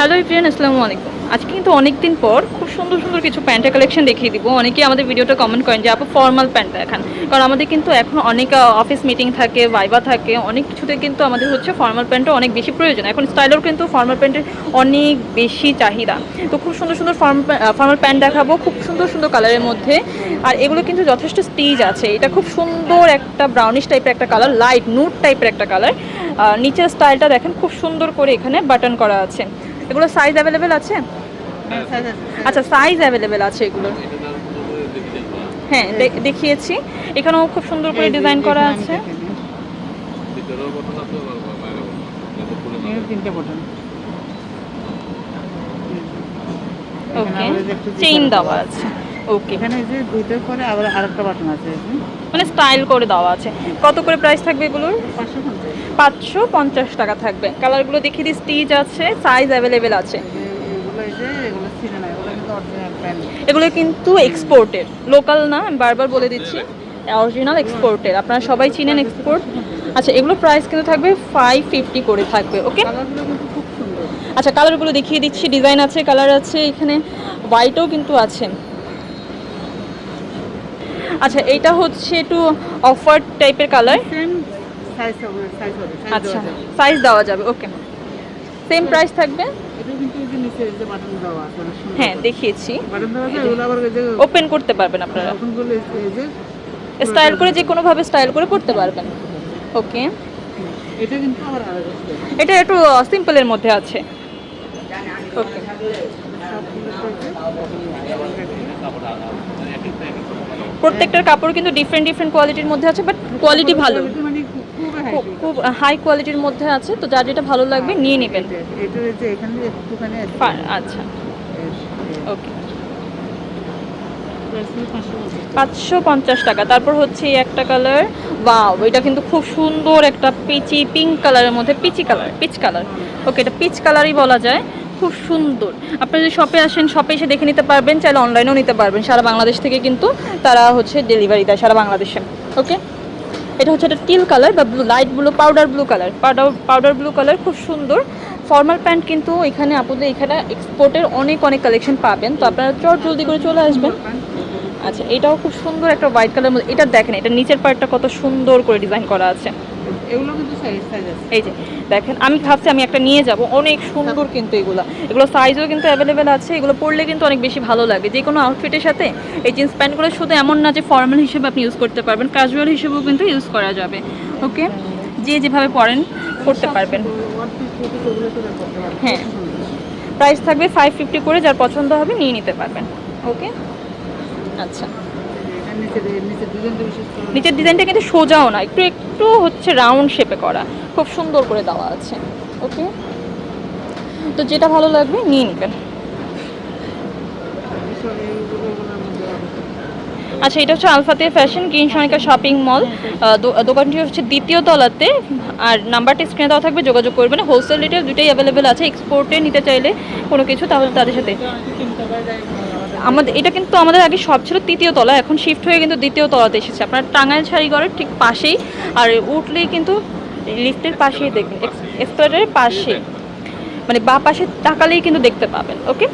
Hello ইফরিয়ান আসসালামু আলাইকুম। আজকে কিন্তু অনেক দিন পর খুব সুন্দর সুন্দর কিছু প্যান্টের কালেকশন দেখিয়ে দিব। অনেকেই আমাদের ভিডিওটা কমেন্ট করেন যে, আপু ফর্মাল প্যান্ট দেখান। কারণ আমাদের কিন্তু এখন অনেক অফিস মিটিং থাকে ভাইবা থাকে, অনেক কিছুতে কিন্তু আমাদের হচ্ছে ফর্মাল প্যান্টও অনেক বেশি প্রয়োজন। এখন স্টাইলের কিন্তু ফর্মাল প্যান্টের অনেক বেশি চাহিদা। তো খুব সুন্দর সুন্দর ফর্ম ফর্মাল প্যান্ট দেখাবো, খুব সুন্দর সুন্দর কালারের মধ্যে। আর এগুলো কিন্তু যথেষ্ট স্টিজ আছে। এটা খুব সুন্দর একটা ব্রাউনিশ টাইপের একটা কালার লাইট নুট টাইপের একটা কালার নিচের স্টাইলটা দেখেন, খুব সুন্দর করে এখানে বাটন করা আছে। এগুলো সাইজ অ্যাভেলেবেল আছে? আচ্ছা সাইজ অ্যাভেলেবেল আছে এগুলো হ্যাঁ দেখিয়েছি। এখানেও খুব সুন্দর করে ডিজাইন করা আছে। ওকে চেইন দেওয়া আছে। ওকে এখানে এই যে দুইটার পরে আবার আরেকটা বাটন আছে মানে স্টাইল করে দেওয়া আছে। কত করে প্রাইস থাকবে এগুলোর? পাঁচশো পঞ্চাশ। টাকা থাকবে। কালারগুলো দেখিয়ে দিই স্টিচ আছে সাইজ অ্যাভেলেবেল আছে। এগুলো কিন্তু এক্সপোর্টের লোকাল না আমি বারবার বলে দিচ্ছি। অরিজিনাল এক্সপোর্টের আপনারা সবাই চিনেন এক্সপোর্ট আচ্ছা এগুলো প্রাইস কিন্তু থাকবে ফাইভ ফিফটি করে থাকবে ওকে আচ্ছা কালারগুলো দেখিয়ে দিচ্ছি ডিজাইন আছে কালার আছে এখানে হোয়াইটও কিন্তু আছে। আচ্ছা এইটা হচ্ছে একটু অফার টাইপের কালার আচ্ছা সাইজ দেওয়া যাবে ওকে সেম প্রাইস থাকবে? হ্যাঁ দেখিয়েছি। ওপেন করতে পারবেন আপনারা। স্টাইল করে যে কোনোভাবে স্টাইল করে করতে পারবেন। ওকে এটা কিন্তু। এটা একটু সিম্পলের মধ্যে আছে। ওকে প্রত্যেকটার কাপড় কিন্তু ডিফারেন্ট ডিফারেন্ট কোয়ালিটির মধ্যে আছে বাট কোয়ালিটি ভালো। মানে খুব হাই কোয়ালিটির মধ্যে আছে তো যার যেটা ভালো লাগবে নিয়ে নেবেন। আচ্ছা। ওকে price হলো 550 পাঁচশো পঞ্চাশ টাকা। তারপর হচ্ছে একটা কালার ওয়াও এটা কিন্তু খুব সুন্দর একটা পিচি পিঙ্ক কালারের মধ্যে peachy colour peach colour okay এটা পিচ কালারই বলা যায়। খুব সুন্দর। আপনি যদি শপে আসেন শপে এসে দেখে নিতে পারবেন চাইলে অনলাইনেও নিতে পারবেন। সারা বাংলাদেশ থেকে কিন্তু তারা হচ্ছে ডেলিভারি দেয় সারা বাংলাদেশে। ওকে এটা হচ্ছে একটা টিল কালার বা blue light blue powder blue colour powder powder blue colour খুব সুন্দর। ফর্মাল প্যান্ট কিন্তু এখানে আপনাদের এখানে এক্সপোর্টের অনেক অনেক কালেকশন পাবেন। তো আপনারা চট জলদি করে চলে আসবেন। আচ্ছা এটাও খুব সুন্দর একটা হোয়াইট কালার মধ্যে এটা দেখেন এটা নিচের পার্টটা কত সুন্দর করে ডিজাইন করা আছে। এগুলো কিন্তু সাইজ সাইজ আছে। এই যে দেখেন আমি ভাবছি আমি একটা নিয়ে যাব। অনেক সুন্দর কিন্তু এগুলো। এগুলো সাইজও কিন্তু অ্যাভেলেবেল আছে এগুলো পরলে কিন্তু অনেক বেশি ভালো লাগে। যে কোনো আউটফিটের সাথে এই জিন্স প্যান্টগুলো শুধু এমন না যে ফর্মাল হিসেবে আপনি ইউজ করতে পারবেন ক্যাজুয়াল হিসেবেও কিন্তু ইউজ করা যাবে। ওকে যে যেভাবে পরেন করতে পারবেন। হ্যাঁ। প্রাইস থাকবে ফাইভ ফিফটি করে যার পছন্দ হবে নিয়ে নিতে পারবেন। ওকে আচ্ছা। নিচের ডিজাইনটা কিন্তু সোজাও না একটু একটু হচ্ছে রাউন্ড শেপে করা খুব সুন্দর করে দেওয়া আছে ওকে তো যেটা ভালো লাগবে নিয়ে নেবেন। আচ্ছা এটা হচ্ছে আলফাতে ফ্যাশন গ্রিন সনিকা শপিং মল দোকানটি হচ্ছে দ্বিতীয় তলাতে আর নাম্বারটি স্ক্রিনে দেওয়া থাকবে যোগাযোগ করবেন। হোলসেল রিটেল দুটোই অ্যাভেলেবেল আছে এক্সপোর্টে নিতে চাইলে কোনো কিছু তাহলে তাদের সাথে আমাদের, এটা কিন্তু আমাদের আগে সব ছিল তৃতীয় তলা, এখন শিফট হয়ে কিন্তু দ্বিতীয় তলাতে এসেছে। আপনার টাঙ্গাইল শাড়িঘরের ঠিক পাশেই, আর উঠলেই কিন্তু লিফটের পাশেই দেখবেন এক্সপ্লোরের পাশেই। মানে বা পাশে তাকালেই কিন্তু দেখতে পাবেন ওকে